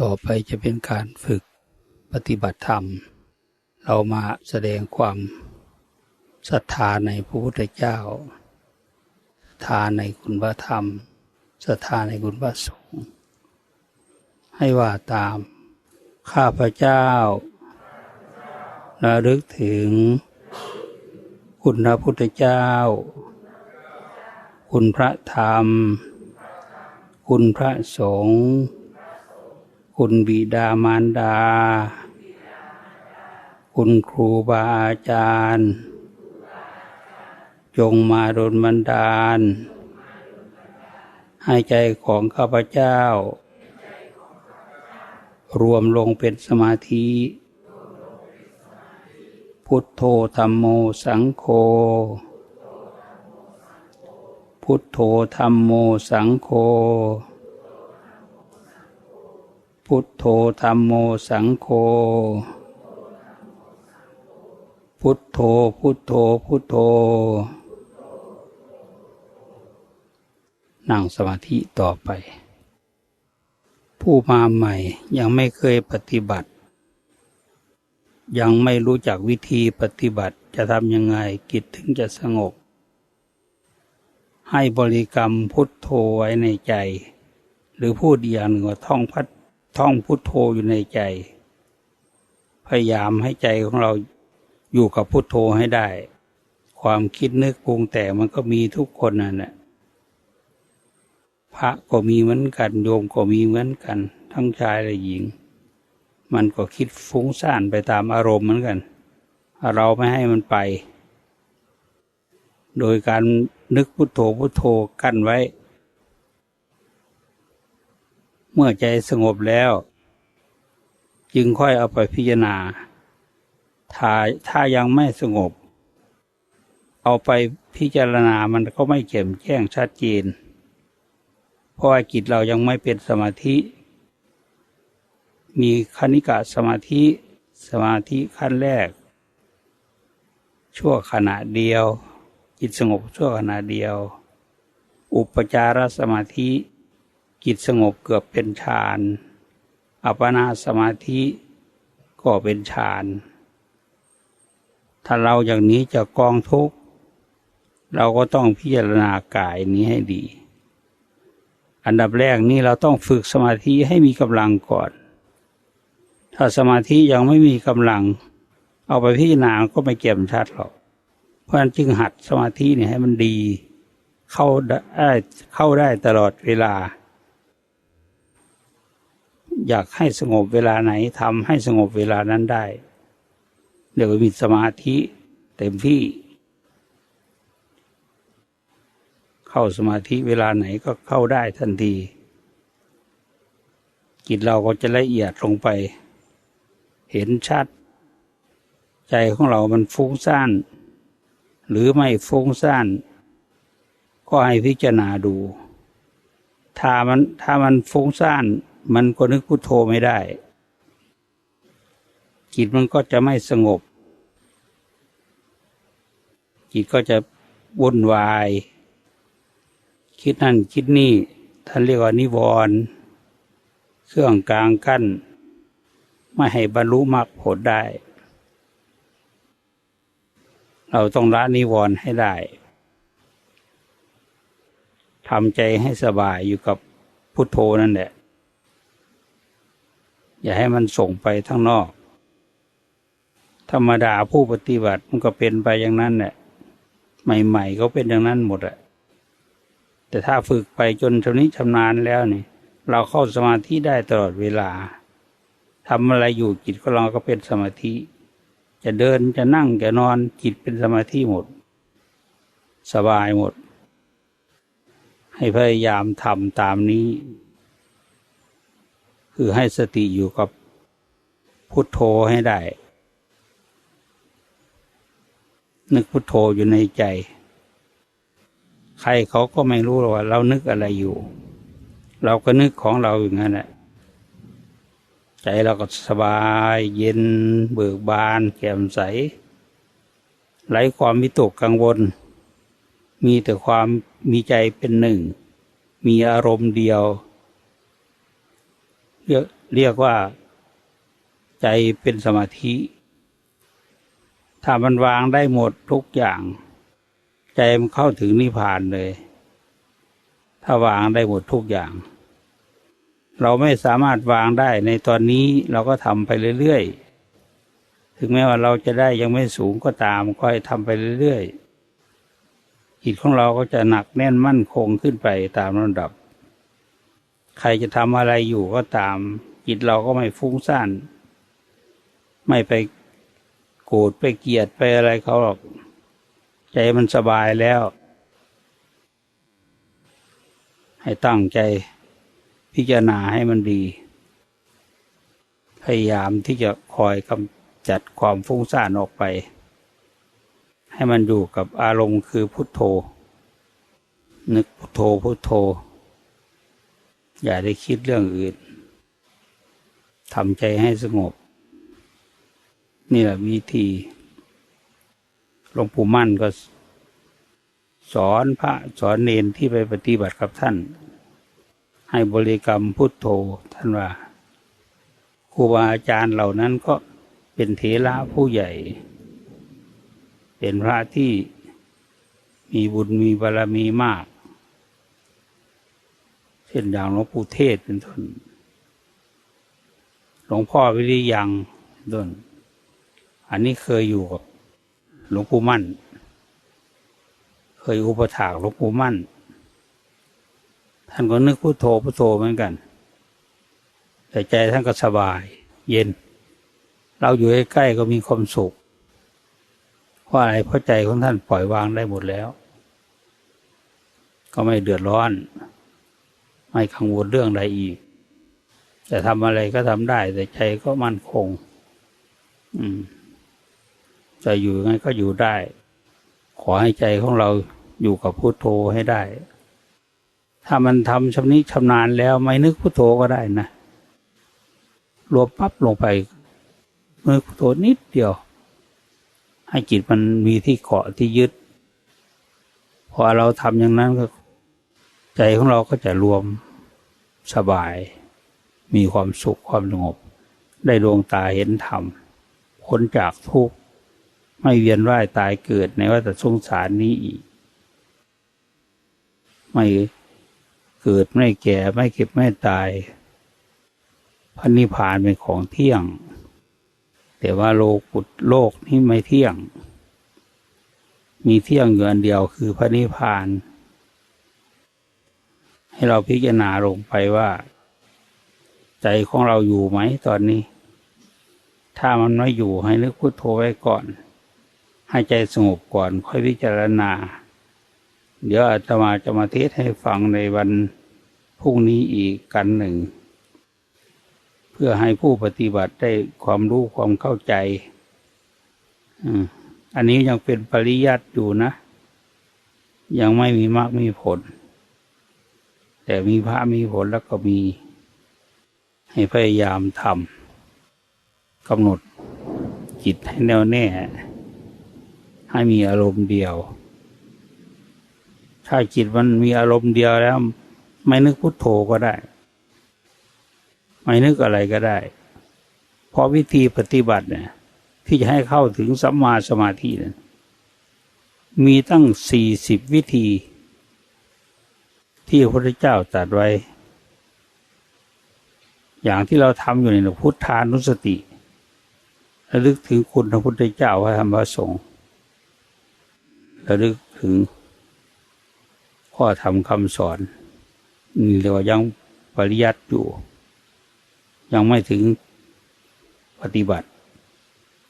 ต่อไปจะเป็นการฝึกปฏิบัติธรรม เรามาแสดงความศรัทธาในพระพุทธเจ้าศรัทธาในคุณพระธรรมศรัทธาในคุณพระสงฆ์ให้ว่าตามข้าพเจ้าระลึกถึง คุณพระพุทธเจ้า คุณพระธรรม คุณพระสงฆ์ คุณบิดามารดา คุณครูบาอาจารย์ จงมาดลบันดาล ให้ใจของข้าพเจ้า รวมลงเป็นสมาธิ พุทโธธรรมโมสังโฆพุทโธธรรมโมสังโฆ พุทโธธรรมโมสังโฆ พุทโธ พุทโธ พุทโธ นั่งสมาธิต่อไป ผู้มาใหม่ยังไม่เคยปฏิบัติ ยังไม่รู้จักวิธีปฏิบัติจะทำยังไงกิจถึงจะสงบ ให้บริกรรมพุทโธไว้ในใจ หรือพูดอีย่างหนึ่งว่าท่องพัด ท่องพุทโธอยู่ในใจ พยายามให้ใจของเราอยู่กับพุทโธให้ได้ ความคิดนึกปรุงแต่มันก็มีทุกคนนั่นแหละพระก็มีเหมือนกัน โยมก็มีเหมือนกัน ทั้งชายและหญิง มันก็คิดฟุ้งซ่านไปตามอารมณ์เหมือนกัน เราไม่ให้มันไป โดยการนึกพุทโธพุทโธกั้นไว้ เมื่อใจสงบแล้ว จึงค่อยเอาไปพิจารณา ถ้าถ้ายังไม่สงบ เอาไปพิจารณามันก็ไม่เข็มแจ้งชัดเจน เพราะว่าจิตเรายังไม่เป็นสมาธิ มีคณิกะสมาธิ สมาธิขั้นแรก ชั่วขณะเดียว จิตสงบชั่วขณะเดียว อุปจารสมาธิ จิตสงบเกือบเป็นฌาน อัปปนาสมาธิก็เป็นฌาน ถ้าเราอย่างนี้จะกองทุกข์ เราก็ต้องพิจารณากายนี้ให้ดี อันดับแรกนี่เราต้องฝึกสมาธิให้มีกำลังก่อน ถ้าสมาธิยังไม่มีกำลัง เอาไปพิจารณาก็ไม่เก็มชัดหรอก เพราะฉะนั้นจึงหัดสมาธิเนี่ยให้มันดี เข้าได้เข้าได้ตลอดเวลา อยากให้สงบเวลาไหนทำให้สงบเวลานั้นได้เดี๋ยวมีสมาธิเต็มที่ เข้าสมาธิเวลาไหนก็เข้าได้ทันที จิตเราก็จะละเอียดลงไป เห็นชัด ใจของเรามันฟุ้งซ่าน หรือไม่ฟุ้งซ่าน ก็ให้พิจารณาดู ถ้ามันถ้ามันฟุ้งซ่าน มันก็นึกพุโทโธไม่ได้ จิตมันก็จะไม่สงบ จิตก็จะวุ่นวาย คิดนั่นคิดนี่ท่านเรียกว่านิวรณ์เครื่องกลางกั้น ไม่ให้บรรลุมรรคผลได้ เราต้องละนิวรณ์ให้ได้ทำใจให้สบายอยู่กับพุทโธนั่นแหละ อย่าให้มันส่งไปทั้งนอก ธรรมดาผู้ปฏิบัติมันก็เป็นไปอย่างนั้นแหละใหม่ๆก็เป็นอย่างนั้นหมดอะแต่ถ้าฝึกไปจนชำนิชำนาญแล้วนี่ เราเข้าสมาธิได้ตลอดเวลาทำอะไรอยู่จิตของเราก็เป็นสมาธิ จะเดินจะนั่งจะนอนจิตเป็นสมาธิหมด สบายหมด ให้พยายามทำตามนี้ คือให้สติอยู่กับพุทโธให้ได้ นึกพุทโธอยู่ในใจ ใครเขาก็ไม่รู้ว่า เรานึกอะไรอยู่ เราก็นึกของเราอย่างนั้นแหละใจเราก็สบายเย็นเบิกบานแจ่มใสไร้ความวิตกกังวล มีแต่ความมีใจเป็นหนึ่ง มีอารมณ์เดียว เรียกว่า ใจเป็นสมาธิ ถ้ามันวางได้หมดทุกอย่าง ใจมันเข้าถึงนิพพานเลย ถ้าวางได้หมดทุกอย่าง เราไม่สามารถวางได้ในตอนนี้เราก็ทำไปเรื่อยๆ ถึงแม้ว่าเราจะได้ยังไม่สูงก็ตามก็ให้ทำไปเรื่อยๆจิตของเราก็จะหนักแน่นมั่นคงขึ้นไปตามลำดับ ใครจะทำอะไรอยู่ก็ตาม จิตเราก็ไม่ฟุ้งซ่าน ไม่ไปโกรธไปเกลียดไปอะไรเขาหรอก ใจมันสบายแล้ว ให้ตั้งใจพิจารณาให้มันดี พยายามที่จะคอยกำจัดความฟุ้งซ่านออกไป ให้มันอยู่กับอารมณ์คือพุทโธ นึกพุทโธพุทโธ อย่าได้คิดเรื่องอื่นทำใจให้สงบ นี่แหละวิธีหลวงปู่มั่นก็ สอนพระสอนเนนที่ไปปฏิบัติกับท่าน ให้บริกรรมพุทโธท่านว่าครูบาอาจารย์เหล่านั้นก็เป็นเถระผู้ใหญ่ เป็นพระที่มีบุญมีบารมีมาก เช่นอย่างหลวงปู่เทศเป็นต้น หลวงพ่อวิริยังต้น อันนี้เคยอยู่กับหลวงปู่มั่น เคยอุปถากหลวงปู่มั่น ท่านก็นึกพุโทโธพุโทโธเหมือนกัน แต่ใจท่านก็สบาย เย็น เราอยู่ใกล้ๆก็มีความสุขเพราะอะไรเพราะใจของท่านปล่อยวางได้หมดแล้ว ก็ไม่เดือดร้อน ไม่กังวลเรื่องใดอีกจะทำอะไรก็ทำได้ แต่ใจก็มั่นคง อืมจะอยู่ยังไงก็อยู่ได้ ขอให้ใจของเราอยู่กับพุโทโธให้ได้ ถ้ามันทำชำนิชำนาญแล้วไม่นึกพุโทโธก็ได้นะรวมปั๊บลงไปนึกพุโทโธนิดเดียว ให้จิตมันมีที่เกาะที่ยึด พอเราทำอย่างนั้นก็ ใจของเราก็จะรวมสบาย มีความสุขความสงบ ได้ดวงตาเห็นธรรมพ้นจากทุกข์ไม่เวียนว่ายตายเกิดในวัฏสงสารนี้อีก ไม่เกิดไม่แก่ไม่เก็บไม่ตายพระนิพพานเป็นของเที่ยง แต่ว่าโลกุตโลกนี้ไม่เที่ยง มีเที่ยงอยู่อันเดียวคือพระนิพพาน ให้เราพิจารณาลงไปว่า ใจของเราอยู่ไหมตอนนี้ ถ้ามันไม่อยู่ให้นึกพุโทโธไว้ก่อน ให้ใจสงบก่อนค่อยพิจารณา เดี๋ยวอาตมาจะมาเทศให้ฟังในวันพรุ่งนี้อีกกันหนึ่ง เพื่อให้ผู้ปฏิบัติได้ความรู้ความเข้าใจอันนี้ยังเป็นปริยัติอยู่นะ ยังไม่มีมรรคมีผล แต่มีพระมีผลแล้วก็มี ให้พยายามทำกำหนดจิตให้แน่วแน่ ให้มีอารมณ์เดียว ถ้าจิตมันมีอารมณ์เดียวแล้ว ไม่นึกพุทโธก็ได้ ไม่นึกอะไรก็ได้ เพราะวิธีปฏิบัติเนี่ยที่จะให้เข้าถึงสัมมาสมาธิเนี่ยมีตั้งสี่สิบวิธี ที่พระพุทธเจ้าตรัสไว้ อย่างที่เราทำอยู่ในพุทธานุสติระลึกถึงคุณพระพุทธเจ้าพระธรรมพระสงฆ์ระลึกถึงข้อธรรมคำสอนนี่เรียกว่ายังปริยัติอยู่ ยังไม่ถึงปฏิบัติ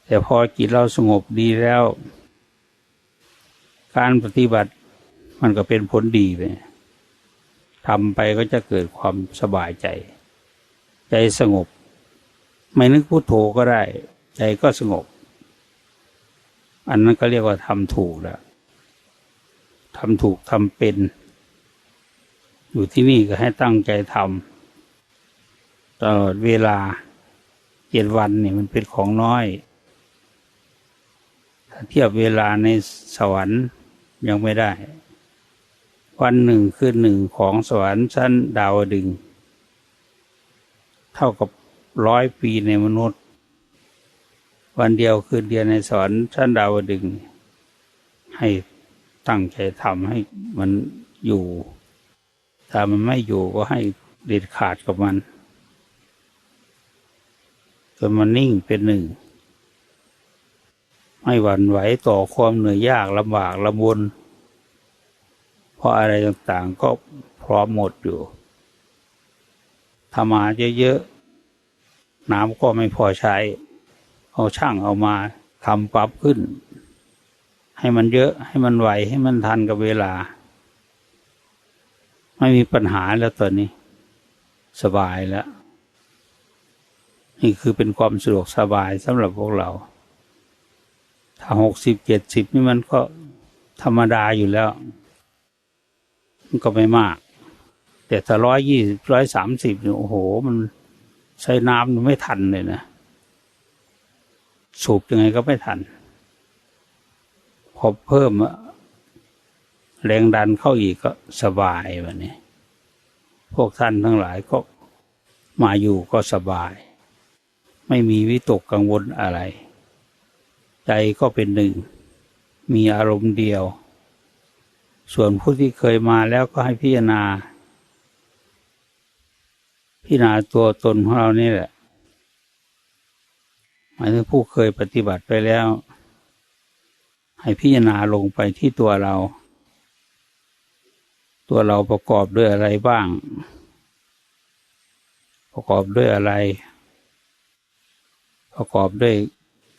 แต่พอจิตเราสงบดีแล้ว การปฏิบัติมันก็เป็นผลดีไป ทำไปก็จะเกิดความสบายใจ ใจสงบ ไม่นึกพุโทโธก็ได้ ใจก็สงบ อันนั้นก็เรียกว่าทำถูกแล้วทำถูกทำเป็น อยู่ที่นี่ก็ให้ตั้งใจทำตลอดเวลาเจ็ดวันนี่มันเป็นของน้อย ถ้าเทียบเวลาในสวรรค์ยังไม่ได้ วันหนึ่งคือหนึ่งของสวรรค์ชั้นดาวดึง เท่ากับร้อยปีในมนุษย์ วันเดียวคืนเดียวในสวรรค์ชั้นดาวดึง ให้ตั้งใจทำให้มันอยู่ ถ้ามันไม่อยู่ก็ให้เด็ดขาดกับมันจนมันนิ่งเป็นหนึ่ง ไม่หวั่นไหวต่อความเหนื่อยยากลำบากลำบน เพราะอะไรต่างๆก็พร้อมหมดอยู่ถ้ามาเยอะๆ น้ำก็ไม่พอใช้ เอาช่างเอามาทำปรับขึ้น ให้มันเยอะให้มันไวให้มันทันกับเวลา ไม่มีปัญหาแล้วตอนนี้ สบายแล้ว นี่คือเป็นความสะดวกสบายสำหรับพวกเรา ถ้าหกสิบเจ็ดสิบนี่มันก็ธรรมดาอยู่แล้ว มันก็ไม่มาก แต่ถ้าร้อยยี่สิบร้อยสามสิบเนี่ยโอ้โห มันใช้น้ำไม่ทันเลยนะ สูบยังไงก็ไม่ทัน พอเพิ่มแรงดันเข้าอีกก็สบายแบบนี้ พวกท่านทั้งหลายก็มาอยู่ก็สบาย ไม่มีวิตกกังวลอะไร ใจก็เป็นหนึ่ง มีอารมณ์เดียว ส่วนผู้ที่เคยมาแล้วก็ให้พิจารณา พิจารณาตัวตนของเรานี่แหละหมายถึงผู้เคยปฏิบัติไปแล้ว ให้พิจารณาลงไปที่ตัวเรา ตัวเราประกอบด้วยอะไรบ้าง ประกอบด้วยอะไร ประกอบด้วย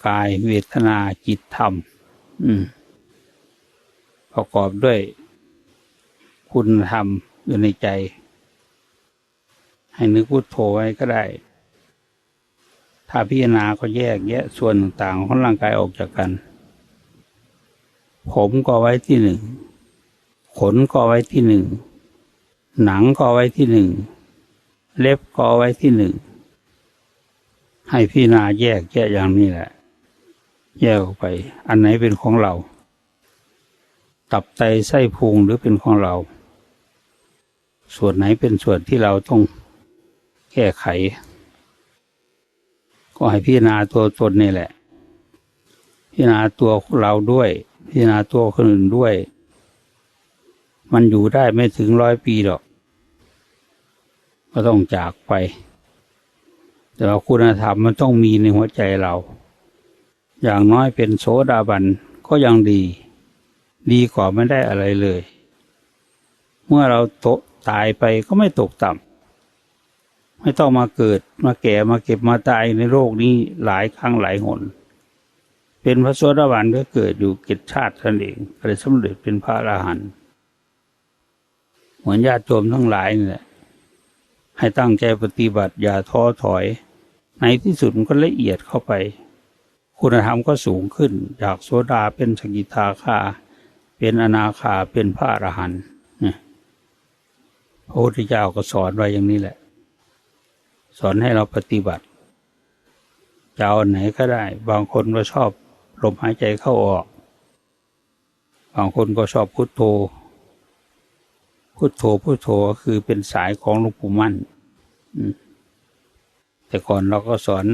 กายเวทนาจิตธรรม อืมประกอบด้วย คุณธรรมอยู่ในใจ ให้นึกพุทโธไว้ก็ได้ ถ้าพิจารณาก็แยกแยะส่วนต่างๆของร่างกายออกจากกัน ผมก็ไว้ที่หนึ่ง ขนก็ไว้ที่หนึ่ง หนังก็ไว้ที่หนึ่ง เล็บก็ไว้ที่หนึ่ง ให้พิจารณาแยกแยะอย่างนี้แหละ แยกออกไป อันไหนเป็นของเรา ตับไตไส้พุงหรือเป็นของเรา ส่วนไหนเป็นส่วนที่เราต้องแก้ไข ก็ให้พิจารณาตัวตนนี่แหละ พิจารณาตัวเราด้วย พิจารณาตัวคนอื่นด้วย มันอยู่ได้ไม่ถึงร้อยปีหรอก ก็ต้องจากไป แต่ว่าคุณธรรมมันต้องมีในหัวใจเรา อย่างน้อยเป็นโสดาบันก็ยังดี ดีกว่าไม่ได้อะไรเลย เมื่อเราโต ตายไปก็ไม่ตกต่ำไม่ต้องมาเกิดมาแก่มาเก็บมาตายในโลกนี้หลายครั้งหลายหน เป็นพระโสดาบันก็เกิดอยู่เกิดชาติท่านเองก็เลยสำเร็จเป็นพระอรหันต์เหมือนญาติโยมทั้งหลายนี่แหละให้ตั้งใจปฏิบัติอย่าท้อถอย ในที่สุดมันก็ละเอียดเข้าไป คุณธรรมก็สูงขึ้น จากโสดาเป็นสกิทาคาเป็นอนาคาเป็นพระอรหันต์ พระพุทธเจ้าก็สอนไว้อย่างนี้แหละ สอนให้เราปฏิบัติจะเอาไหนก็ได้ บางคนก็ชอบลมหายใจเข้าออก บางคนก็ชอบพุทโธ พุทโธพุทโธคือเป็นสายของหลวงปู่มั่นแต่ก่อนเราก็สอน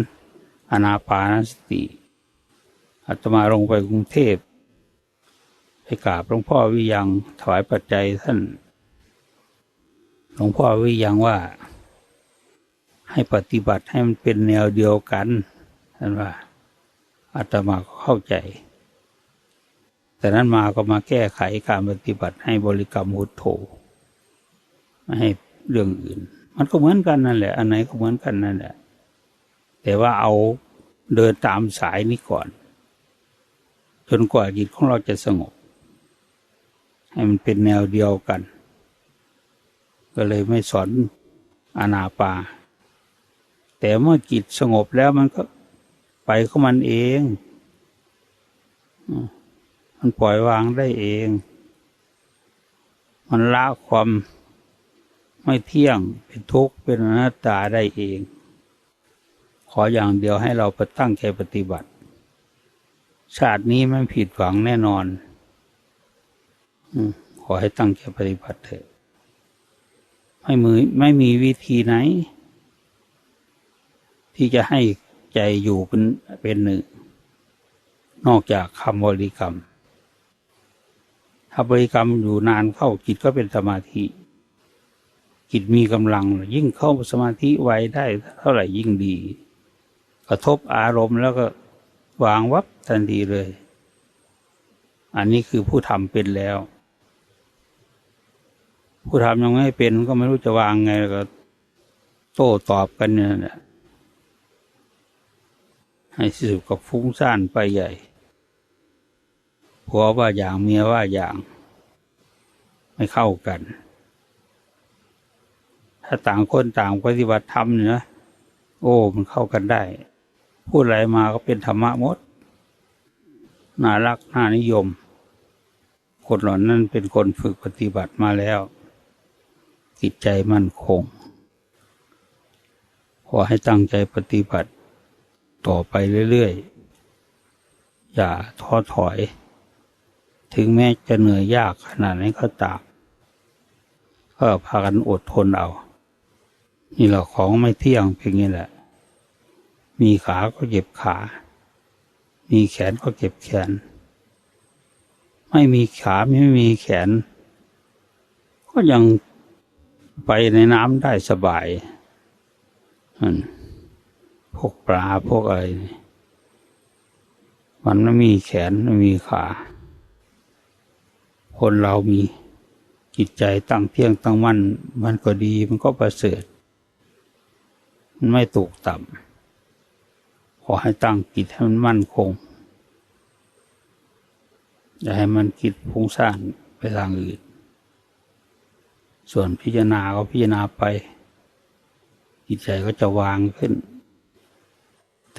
อนาปานสติอาตมาลงไปกรุงเทพไปกราบหลวงพ่อวิยังถวายปัจจัยท่าน หลวงพ่อวิยังว่า ให้ปฏิบัติให้มันเป็นแนวเดียวกันท่านว่าอาตมาก็เข้าใจ แต่นั้นมาก็มาแก้ไขการปฏิบัติให้บริกรรมพุทโธไม่ให้เรื่องอื่น มันก็เหมือนกันนั่นแหละ อันไหนก็เหมือนกันนั่นแหละ แต่ว่าเอาเดินตามสายนี้ก่อน จนกว่าจิตของเราจะสงบ ให้มันเป็นแนวเดียวกัน ก็เลยไม่สอนอนาปา แต่เมื่อจิตสงบแล้วมันก็ไปของมันเอง มันปล่อยวางได้เอง มันละความไม่เที่ยงเป็นทุกข์เป็นอนัตตาได้เอง ขออย่างเดียวให้เราไปตั้งใจปฏิบัติ ชาตินี้ไม่ผิดหวังแน่นอน ขอให้ตั้งใจปฏิบัติเถอะ ไม่มือไม่มีวิธีไหน ที่จะให้ใจอยู่เป็นเป็นหนึ่ง นอกจากคำบริกรรม ถ้าบริกรรมอยู่นานเข้าจิตก็เป็นสมาธิ จิตมีกำลัง ยิ่งเข้าสมาธิไวได้เท่าไหร่ยิ่งดี กระทบอารมณ์แล้วก็วางวับทันทีเลย อันนี้คือผู้ทำเป็นแล้ว ผู้ทำยังไม่เป็นก็ไม่รู้จะวางไงก็ โต้ตอบกันเนี่ยแหละให้สืบกับฟุ้งซ่านไปใหญ่ผัวว่าอย่างเมียว่าอย่าง ไม่เข้ากัน ถ้าต่างคนต่างปฏิบัติธรรมเนี่ยนะโอ้ มันเข้ากันได้ พูดอะไรมาก็เป็นธรรมะหมด น่ารักน่านิยม คนเหล่านั้นเป็นคนฝึกปฏิบัติมาแล้ว จิตใจมั่นคง ขอให้ตั้งใจปฏิบัติต่อไปเรื่อยๆ อย่าท้อถอย ถึงแม้จะเหนื่อยยากขนาดไหนก็ตามก็พากันอดทนเอา นี่แหละของไม่เที่ยงเพียงนี้แหละ มีขาก็เจ็บขา มีแขนก็เจ็บแขน ไม่มีขาไม่มีแขน ก็ยัง ไปในน้ำได้สบายอืมพวกปลาพวกอะไรมันไม่มีแขนไม่มีขา คนเรามีจิตใจตั้งเที่ยงตั้งมั่น มันก็ดีมันก็ประเสริฐ มันไม่ตกต่ำขอให้ตั้งจิตให้มันมั่นคงอย่าให้มันคิดพุ่งสร้างไปทางอื่น ส่วนพิจารณาก็พิจารณาไป จิตใจก็จะวางขึ้น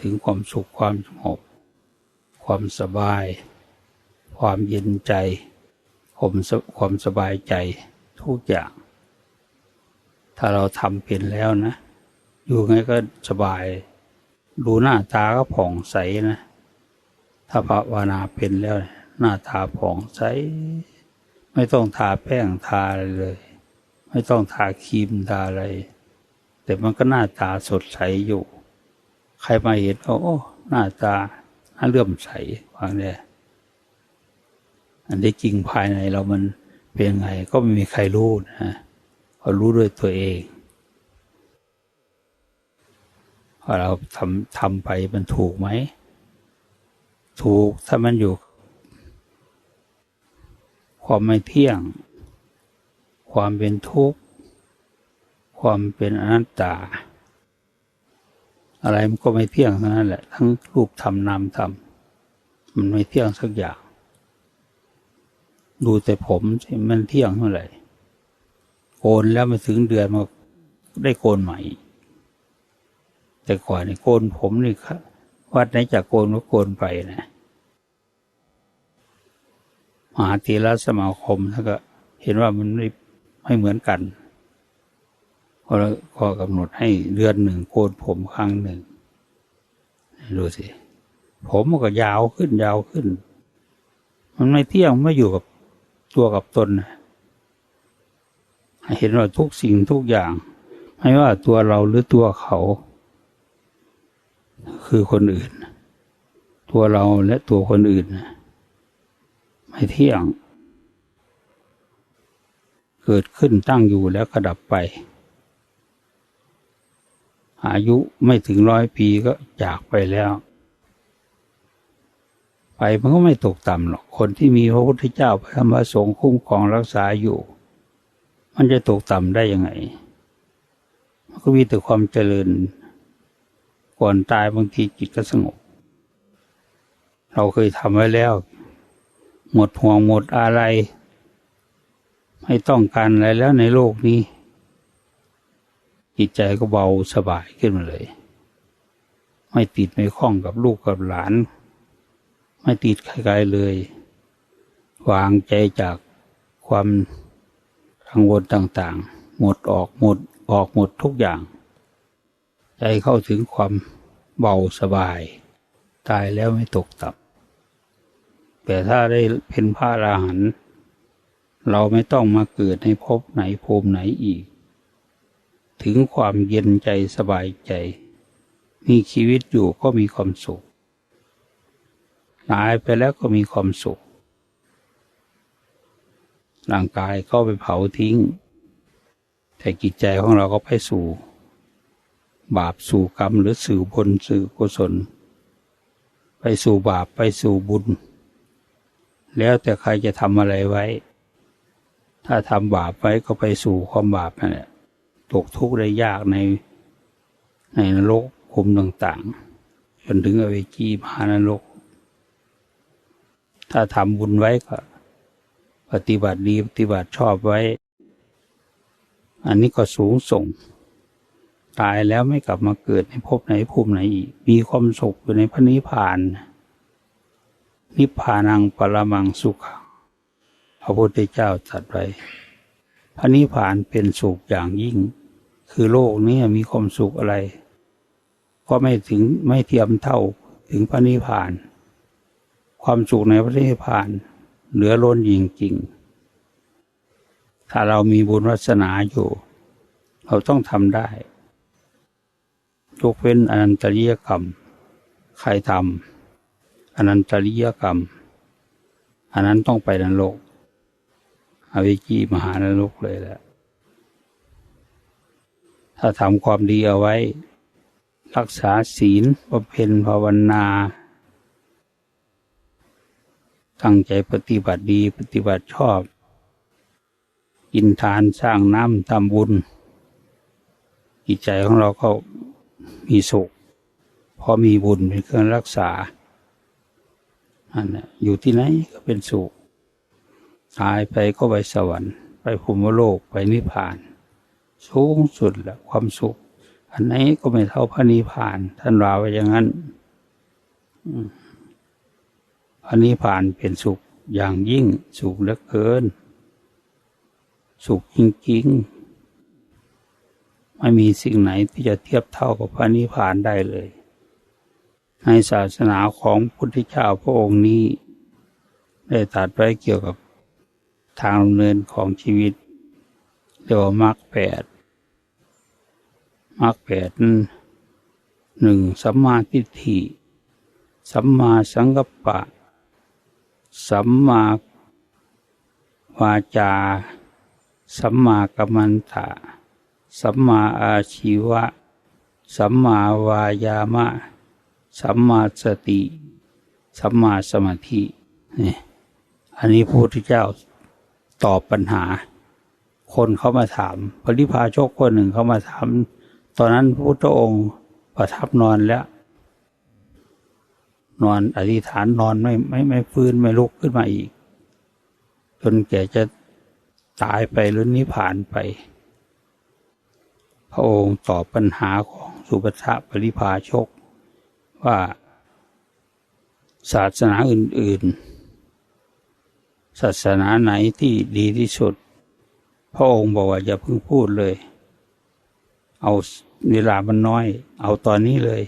ถึงความสุขความสงบความสบาย ความเย็นใจความสความสบายใจทุกอย่าง ถ้าเราทำเป็นแล้วนะ อยู่ไงก็สบาย ดูหน้าตาก็ผ่องใสนะ ถ้าภาวนาเป็นแล้ว หน้าตาผ่องใส ไม่ต้องทาแป้งทาอะไรเลย ไม่ต้องทาครีมทาอะไร แต่มันก็หน้าตาสดใสอยู่ ใครมาเห็นโอ้หน้าตาน่าเลื่อมใสวางเนี่ยอันที่จริงภายในเรามันเป็นยังไงก็ไม่มีใครรู้นะเรารู้ด้วยตัวเองพอเราทำทำไปมันถูกไหม ถูกถ้ามันอยู่ความไม่เที่ยง ความเป็นทุกข์ ความเป็นอนัตตา อะไรมันก็ไม่เที่ยงทั้งนั้นแหละ ทั้งรูปธรรมนามธรรมมันไม่เที่ยงสักอย่าง ดูแต่ผมมันเที่ยงเท่าไหร่โกนแล้วม่ถึงเดือนมาได้โกนใหม่ แต่ก่อนนี่โกนผมนี่ครับวัดไหนจากโกนก็โกนไปนะมหาตีรสมาคมท่านก็เห็นว่ามันไม่ ไม่เหมือนกันก็ก็กำหนดให้เดือนหนึ่งโกนผมครั้งหนึ่งดูสิ ผมมันก็ยาวขึ้นยาวขึ้น มันไม่เที่ยงไม่อยู่กับตัวกับตนนะเห็นว่าทุกสิ่งทุกอย่าง ไม่ว่าตัวเราหรือตัวเขา คือคนอื่น ตัวเราและตัวคนอื่น ไม่เที่ยง เกิดขึ้นตั้งอยู่แล้วก็ดับไป อายุไม่ถึงร้อยปีก็จากไปแล้วไปมันก็ไม่ตกต่ำหรอก คนที่มีพระพุทธเจ้าพระธรรมพระสงฆ์คุ้มครองรักษาอยู่ มันจะตกต่ำได้ยังไง มันก็มีแต่ความเจริญ ก่อนตายบางทีจิตก็สงบ เราเคยทำไว้แล้ว หมดห่วงหมดอะไร ไม่ต้องการอะไรแล้วในโลกนี้ จิตใจก็เบาสบายขึ้นมาเลย ไม่ติดไม่คล้องกับลูกกับหลาน ไม่ติดใครๆเลย วางใจจากความกังวลต่างๆ หมดออกหมดออกหมดทุกอย่าง ใจเข้าถึงความเบาสบาย ตายแล้วไม่ตกต่ำแต่ถ้าได้เป็นพระอราหันต์ เราไม่ต้องมาเกิดในภพไหนภูมิไหนอีก ถึงความเย็นใจสบายใจ มีชีวิตอยู่ก็มีความสุข ตายไปแล้วก็มีความสุข ร่างกายก็ไปเผาทิ้ง แต่จิตใจของเราก็ไปสู่ บาปสู่กรรมหรือสู่บุญสู่กุศล ไปสู่บาปไปสู่บุญ แล้วแต่ใครจะทำอะไรไว้ ถ้าทำบาปไว้ก็ไปสู่ความบาปนั่นแหละตกทุกข์ได้ยากในในนรกภูมิต่างๆ จนถึงอเวจีมหานรก ถ้าทำบุญไว้ก็ ปฏิบัติดีปฏิบัติชอบไว้ อันนี้ก็สูงส่ง ตายแล้วไม่กลับมาเกิดในภพไหนภูมิไหนอีก มีความสุขอยู่ในพระนิพพาน นิพพานังปรมังสุขง ระพุทธเจ้าตรัสไว้ พระนิพพานเป็นสุขอย่างยิ่ง คือโลกนี้มีความสุขอะไร ก็ไม่ถึงไม่เทียมเท่าถึงพระนิพพาน ความสุขในพระนิพพาน เหลือล้นจริงๆ ถ้าเรามีบุญวัสนาอยู่ เราต้องทำได้ยกเว้นอนันตริยกรรม ใครทำอนันตริยกรรม อันนั้นต้องไปนรก อวิจีมหานรกเลยแหละ ถ้าทำความดีเอาไว้ รักษาศีลบำเพ็ญภาวนา ตั้งใจปฏิบัติดีปฏิบัติชอบ กินทานสร้างน้ำทำบุญ จิตใจของเราก็มีสุขเพราะมีบุญเป็นเครื่องรักษาอันนี้อยู่ที่ไหนก็เป็นสุข ตายไปก็ไปสวรรค์ ไปภูมิโลกไปนิพพาน สูงสุดแหละความสุข อันไหนก็ไม่เท่าพระนิพพาน ท่านว่าไว้อย่างนั้นพระนิพพานเป็นสุขอย่างยิ่งสุขเหลือเกิน สุขจริงๆ ไม่มีสิ่งไหนที่จะเทียบเท่ากับพระนิพพานได้เลย ในศาสนาของพุทธเจ้าพระองค์นี้ ได้ตรัสไว้เกี่ยวกับ ทางดำเนินของชีวิตเรียกว่ามรรคแปดมรรคแปดนั้นหนึ่งสัมมาทิฏฐิ สัมมาสังกัปปะ สัมมาวาจา สัมมากัมมันตะ สัมมาอาชีวะ สัมมาวายามะ สัมมาสติ สัมมาสมาธินี่อันนี้พระพุทธเจ้า ตอบปัญหา คนเขามาถามปริพาโชกคนหนึ่งเขามาถาม ตอนนั้นพระพุทธองค์ประทับนอนแล้ว นอนอธิษฐานนอนไม่ไม่ไม่ฟื้นไม่ลุกขึ้นมาอีก จนแกจะตายไปหรือนิพพานไป พระองค์ตอบปัญหาของสุปทะปริพาชกว่าศาสนาอื่น ๆ ศาสนาไหนที่ดีที่สุด พระองค์บอกว่าอย่าเพิ่งพูดเลย เอาเวลามันน้อย เอาตอนนี้เลย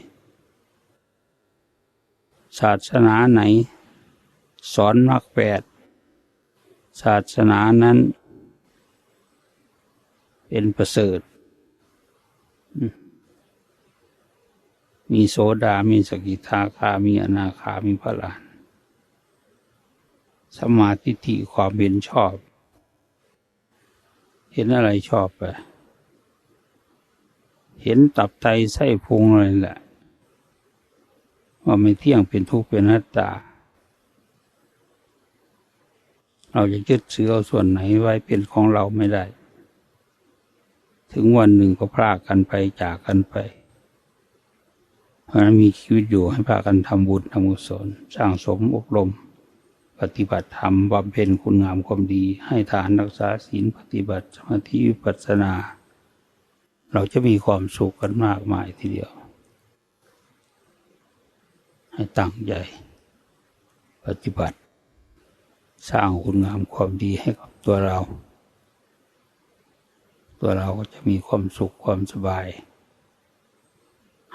ศาสนาไหน สอนมรรคแปดศาสนานั้น เป็นประเสริฐ มีโสดา มีสกิทาคา มีอนาคา มีพระลาน สมาธิทิความเห็นชอบ เห็นอะไรชอบไปเห็นตับไตไส้พุงอะไรแหละ ว่าไม่เที่ยงเป็นทุกข์เป็นหน้าตา เราจะยึดถือเอาส่วนไหนไว้เป็นของเราไม่ได้ ถึงวันหนึ่งก็พลากกันไปจากกันไป เพราะนั้นมีชีวิตอยู่ให้พากันทำบุญทำกุศลสร้างสมอบรม ปฏิบัติธรรมบำเพ็ญคุณงามความดี ให้ทานรักษาศีลปฏิบัติสมาธิวิปัสสนา เราจะมีความสุขกันมากมายทีเดียว ให้ตั้งใจปฏิบัติ สร้างคุณงามความดีให้กับตัวเรา ตัวเราก็จะมีความสุขความสบาย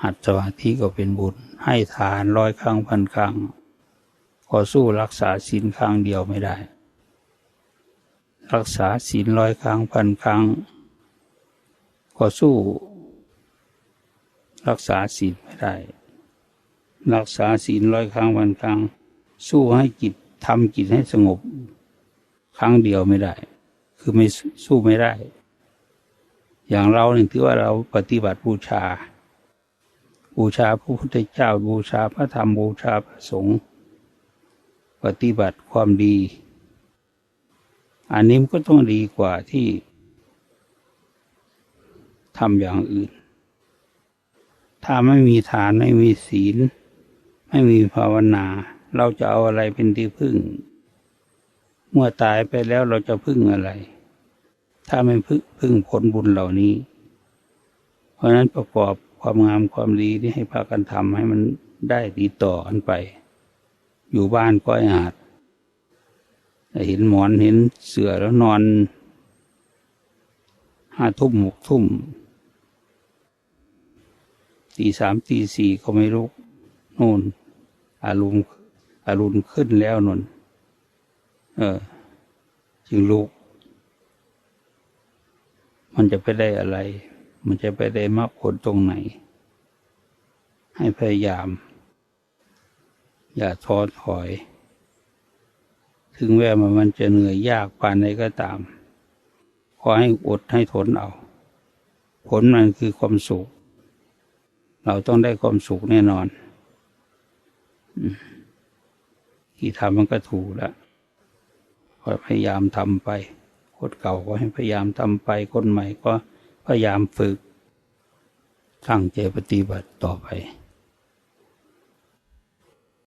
หัดสมาธิก็เป็นบุญ ให้ทานร้อยครั้งพันครั้ง ก็สู้รักษาศีลครั้งเดียวไม่ได้ รักษาศีลร้อยครั้งพันครั้ง ก็สู้ รักษาศีลไม่ได้ รักษาศีลร้อยครั้งวันครั้ง สู้ให้จิตทำจิตให้สงบ ครั้งเดียวไม่ได้ คือไม่สู้ไม่ได้ อย่างเราเนี่ยถือว่าเราปฏิบัติบูชา บูชาพระพุทธเจ้าบูชาพระธรรมบูชาพระสงฆ์ ปฏิบัติความดี อันนี้มันก็ต้องดีกว่าที่ทำอย่างอื่น ถ้าไม่มีฐานไม่มีศีล ไม่มีภาวนา เราจะเอาอะไรเป็นที่พึ่ง เมื่อตายไปแล้วเราจะพึ่งอะไร ถ้าไม่พึ่งพึ่งผลบุญเหล่านี้ เพราะฉะนั้นประกอบความงามความดีที่ให้พากันทำให้มันได้ดีต่อกันไป อยู่บ้านก็ให้อาจเห็นหมอนเห็นเสือแล้วนอนห้าทุ่มหกทุ่มตีสามตีสี่ก็ไม่ลุกนู่นอารมณ์อารมณ์ขึ้นแล้วนนเออ จึงลุก มันจะไปได้อะไร มันจะไปได้มรรคผลตรงไหน ให้พยายาม อย่าท้อถอย ถึงแม้มันจะเหนื่อยยากปานใดก็ตาม ขอให้อดให้ทนเอา ผลมันคือความสุข เราต้องได้ความสุขแน่นอนที่ทำมันก็ถูกแล้วพยายามทำไปคนเก่าก็ให้พยายามทำไป คนใหม่ก็พยายามฝึกตั้งใจปฏิบัติต่อไป